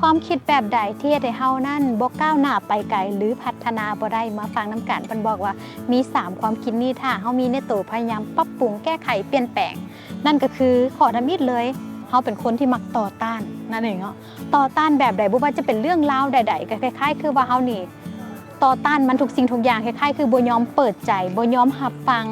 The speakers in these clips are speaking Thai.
ความคิดแบบใดที่เฮ็ดให้เฮานั่นบ่ก้าวหน้าไปไกลหรือพัฒนาบ่ได้มาฟังน้ำกันเพิ่นบอกว่ามี 3 ความคิดนี้ถ้าเฮามีในตัวพยายามปรับปรุงแก้ไขเปลี่ยนแปลง นั่นก็คือขอทำอิดเลยเฮาเป็นคนที่มักต่อต้านนั่นเองเนาะต่อต้านแบบใดบ่ว่าจะเป็นเรื่องราวใด ๆ ก็คล้ายๆ คือว่าเฮานี่ต่อต้านมันทุกสิ่งทุกอย่างคล้ายๆคือบ่ยอมเปิดใจบ่ยอมรับฟัง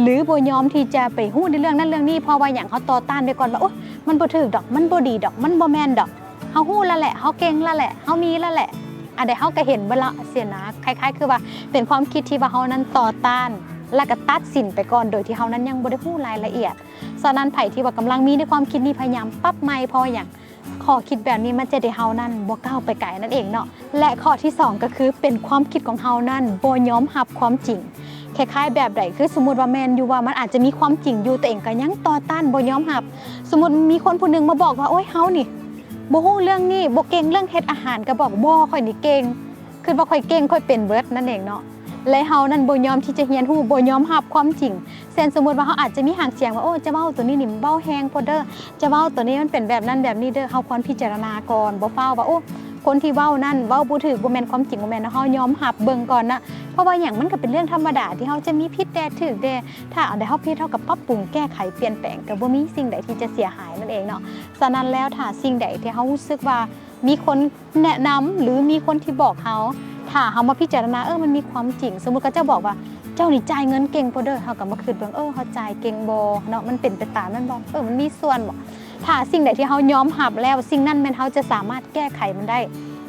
หรือบ่ยอมที่จะไปฮู้ในเรื่องนั้นเรื่องนี้เพราะว่าอย่างเขาต่อต้านไปก่อนว่าโอ๊ยมันบ่ถูกดอกมันบ่ดีดอกมันบ่แม่นดอก เฮาฮู้ล้วแหละเฮาเก่งล้วแหละเฮามีล้วแหละอันใดเฮาก็เห็นเบ่ละเสียนะคล้าย ๆ คือว่าเป็นความคิดที่ว่าเฮานั้นต่อต้าน แล้วก็ตัดสินไปก่อนโดยที่เฮานั้นยังบ่ได้ฮู้รายละเอียดฉะนั้นไผที่ว่ากำลังมีในความคิดนี้พยายามปรับใหม่พราะว่าอย่างข้อคิดแบบนี้มันจะได้เฮานั้นบ่ก้าวไปไกลนั่นเองเนาะและข้อที่สองก็คือเป็นความคิดของเฮานั้นบ่ยอมรับความจริงคล้ายๆแบบใดคือสมมติว่าแมนอยู่ว่ามันอาจจะมีความจริงอยู่แต่เองก็ยังต่อต้านบ่ยอมรับ สมมติมีคนผู้หนึงมาบอกว่าโอ๊ยเฮานี่ บ่ฮู้เรื่องนี้บ่เก่งเรื่องเฮ็ดอาหารก็บอกบ่ข่อยนี่เก่งคือว่าข่อยเก่งข่อยเป็นเบิดนั่นเองเนาะและเฮานั่นบ่ยอมที่จะเรียนรู้บ่ยอมรับความจริงเช่นสมมุติว่าเฮาอาจจะมีหางเสียงว่าโอ้จะเว้าตัวนี้นี่เว้าแฮงพดเด้อจะเว้าตัวนี้มันเป็นแบบนั้นแบบนี้เด้อเฮาควรพิจารณาก่อนบ่เฝ้าว่าโอ้คนที่เว้านั่นเว้าบ่ถูกบ่แม่นความจริงบ่แม่นเฮายอมรับเบิ่งก่อนนะ ราะว่าหยังมันก็เป็นเรื่องธรรมดาที่เฮาจะมีผิดแดดถูกแดดถ้าเอันใดเฮาผิดเฮาก็ปรับปรุงแก้ไขเปลี่ยนแปลงก็บ่ามีสิ่งใดที่จะเสียหายนั่นเองเนาะฉะนั้นแล้วถ้าสิ่งใดที่เขารู้สึกว่ามีคนแนะนำหรือมีคนที่บอกเขาถ้าเขามาพิจารณาเออมันมีความจริง สมมติเขาเจ้าบอกว่าเจ้านี่จ่ายเงินเก่งพอเด้อเขาก็มาคืนเบิ่งเออเขาจ่ายเก่งโบเนาะมันเป็นไปตามนั้นบ่เออมันมีส่วนบ่ถ้าสิ่งใดที่เขายอมรับแล้ว สิ่งนั้นแม่นเขาจะสามารถแก้ไขมันได้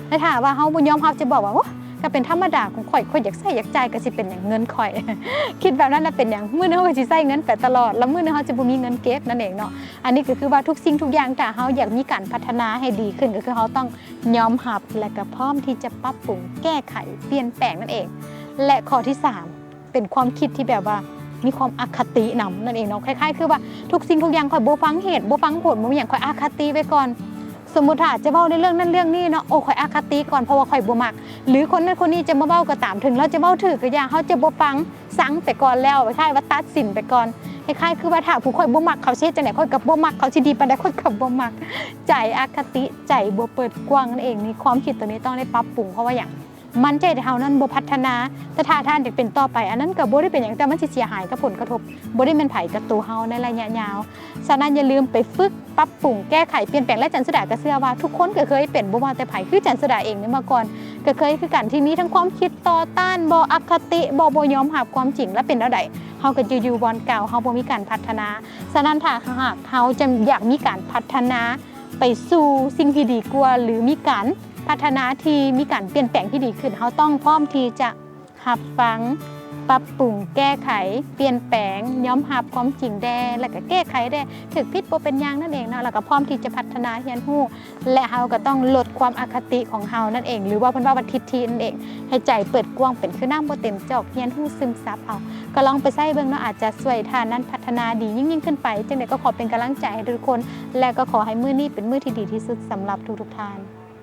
แต่ถ้าว่าเขาบ่ยอมรับจะบอกว่าโอ้ ก็เป็นธรรมดาของข่อยข่อยอยากใช้อยากจ่ายก็สิเป็นอย่างเงินข่อย คิดแบบนั้นน่ะเป็นอย่างมื้อนึงเขาก็สิใช้เงินไปตลอด แล้วมื้อนึงเขาจะบ่มีเงินเก็บนั่นเองเนาะ อันนี้ก็คือว่าทุกสิ่งทุกอย่างถ้าเขาอยากมีการพัฒนาให้ดีขึ้นก็คือเขาต้องยอมรับและก็พร้อมที่จะปรับปรุงแก้ไขเปลี่ยนแปลงนั่นเอง และข้อที่ 3 เป็นความคิดที่แบบว่ามีความอคตินำนั่นเองเนาะคล้ายๆ คือว่าทุกสิ่งทุกอย่างคอยโบฟังเหตุโบฟังผลโบอย่างคอยอคติไว้ก่อน มมุติถ้าจะเบ้าในเรื่องนั้นเรื่องนี้เนาะโอ้คอยอคติก่อนเพราะว่าคอยบ่มัก หรือคนนั้นคนนี้จะมาเบ้าก็ตามถึงเราจะเบ้าถือก็อย่างเขาจะบ่ฟังสังไปก่อนแล้วคล้ายว่าตัดสินไปก่อนคล้ายๆคือว่าถ้าผู้ข่อยบ่มักเขาเช็ดจังได๋ข่อยกับบ่มักเขาสิดีปานใดข่อยกับบ่มักใจอคติใจบ่เปิดกว้างนั่นเองนี่ความคิดตัวนี้ต้องได้ปรับปรุงเพราะว่าอย่าง มันใจตเฮานั้นบ่พัฒนาแต่ถ้าท่านอยากเป็นต่อไป อันนั้นก็บ่ได้เป็นหยังแต่มันสิเสียหายกับผลกระทบบ่ได้เป็นไผกับตัวเฮาในระยะยาวฉะนั้นอย่าลืมไปฝึกปรับปรุงแก้ไขเปลี่ยนแปลงและจันสุดาก็เชื่อว่าทุกคนก็เคยเป็นบ่ว่าแต่ไผคือจันสุดาเองเนี่ยมาก่อนก็เคยคือกันที่มีทั้งความคิดต่อต้านบ่อคติบ่บ่ยอมรับความจริงและเป็นแล้วใดเฮาก็อยู่บอนเก่าเฮาบ่มีการพัฒนาฉะนั้นถ้าหากเฮาจะอยากมีการพัฒนาไปสู่สิ่งที่ดีกว่าหรือมีการ พัฒนาที่มีการเปลี่ยนแปลงที่ดีขึ้นเฮาต้องพร้อมที่จะรับฟัง ปรับปรุงแก้ไข เปลี่ยนแปลงย้อมรับความจริงแดแล้วก็แก้ไขได้ถึกผิดบ่เป็นยางนั่นเองเนาะแล้วก็พร้อมที่จะพัฒนาเรียนรู้ และเฮาก็ต้องลดความอคติของเฮานั่นเอง หรือว่าเพิ่นว่าวัทิฏฐินั่นเอง ให้ใจเปิดกว้างเป็นคือน้ำบ่เต็มจอกเรียนรู้ซึมซับเอาก็ลองไปใส่เบิ่งเนาะอาจจะช่วยทานนั้นพัฒนาดียิ่งยิ่งขึ้นไปจังไดก็ขอเป็นกำลังใจให้ทุกคน และก็ขอให้มื้อนี้เป็นมื้อที่ดีที่สุดสำหรับทุกๆท่าน